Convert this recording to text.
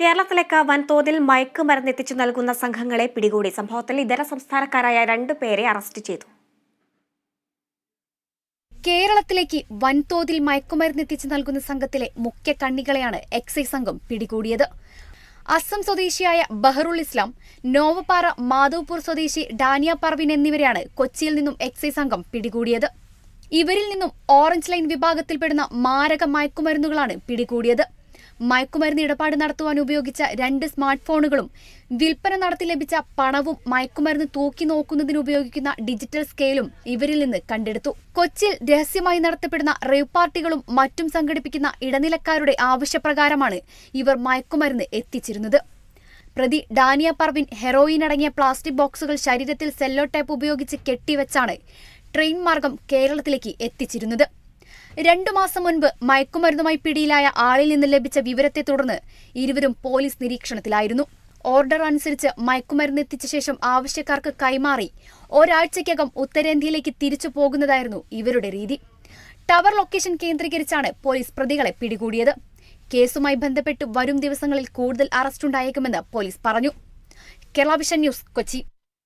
കേരളത്തിലേക്ക് വൻതോതിൽ മയക്കുമരുന്ന് എത്തിച്ചു നൽകുന്ന സംഘങ്ങളെ പിടികൂടി സംഭവത്തിൽ ഇതര സംസ്ഥാനക്കാരായ രണ്ടു പേരെ അറസ്റ്റ് ചെയ്തു. കേരളത്തിലേക്ക് വൻതോതിൽ മയക്കുമരുന്ന് എത്തിച്ചു നൽകുന്ന സംഘത്തിലെ മുഖ്യ കണ്ണികളെയാണ് എക്സൈസ് സംഘം പിടികൂടിയത്. അസം സ്വദേശിയായ ബഹറുൽ ഇസ്ലാം നോവപ്പാറ മാധവ്പൂർ സ്വദേശി ഡാനിയ പർവിൻ എന്നിവരെയാണ് കൊച്ചിയിൽ നിന്നും എക്സൈസ് സംഘം പിടികൂടിയത്. ഇവരിൽ നിന്നും ഓറഞ്ച് ലൈൻ വിഭാഗത്തിൽപ്പെടുന്ന മാരക മയക്കുമരുന്നുകളാണ് പിടികൂടിയത്. മയക്കുമരുന്ന് ഇടപാട് നടത്തുവാൻ ഉപയോഗിച്ച രണ്ട് സ്മാർട്ട് ഫോണുകളും വിൽപ്പന നടത്തി ലഭിച്ച പണവും മയക്കുമരുന്ന് തൂക്കി നോക്കുന്നതിന് ഉപയോഗിക്കുന്ന ഡിജിറ്റൽ സ്കെയിലും ഇവരിൽ നിന്ന് കണ്ടെടുത്തു. കൊച്ചിയിൽ രഹസ്യമായി നടത്തപ്പെടുന്ന റേവ് പാർട്ടികളും മറ്റും സംഘടിപ്പിക്കുന്ന ഇടനിലക്കാരുടെ ആവശ്യപ്രകാരമാണ് ഇവർ മയക്കുമരുന്ന് എത്തിച്ചിരുന്നത്. പ്രതി ഡാനിയ പർവിൻ ഹെറോയിൻ അടങ്ങിയ പ്ലാസ്റ്റിക് ബോക്സുകൾ ശരീരത്തിൽ സെല്ലോ ടേപ്പ് ഉപയോഗിച്ച് കെട്ടിവെച്ചാണ് ട്രെയിൻ മാർഗം കേരളത്തിലേക്ക് എത്തിച്ചിരുന്നത്. രണ്ടു മാസം മുൻപ് മയക്കുമരുന്നുമായി പിടിയിലായ ആളിൽ നിന്ന് ലഭിച്ച വിവരത്തെ തുടർന്ന് ഇരുവരും പോലീസ് നിരീക്ഷണത്തിലായിരുന്നു. ഓർഡർ അനുസരിച്ച് മയക്കുമരുന്ന് എത്തിച്ച ശേഷം ആവശ്യക്കാർക്ക് കൈമാറി ഒരാഴ്ചയ്ക്കകം ഉത്തരേന്ത്യയിലേക്ക് തിരിച്ചു പോകുന്നതായിരുന്നു ഇവരുടെ രീതി. ടവർ ലൊക്കേഷൻ കേന്ദ്രീകരിച്ചാണ് പോലീസ് പ്രതികളെ പിടികൂടിയത്. കേസുമായി ബന്ധപ്പെട്ട് വരും ദിവസങ്ങളിൽ കൂടുതൽ അറസ്റ്റുണ്ടായേക്കുമെന്ന് പോലീസ് പറഞ്ഞു. Kerala vision news Kochi.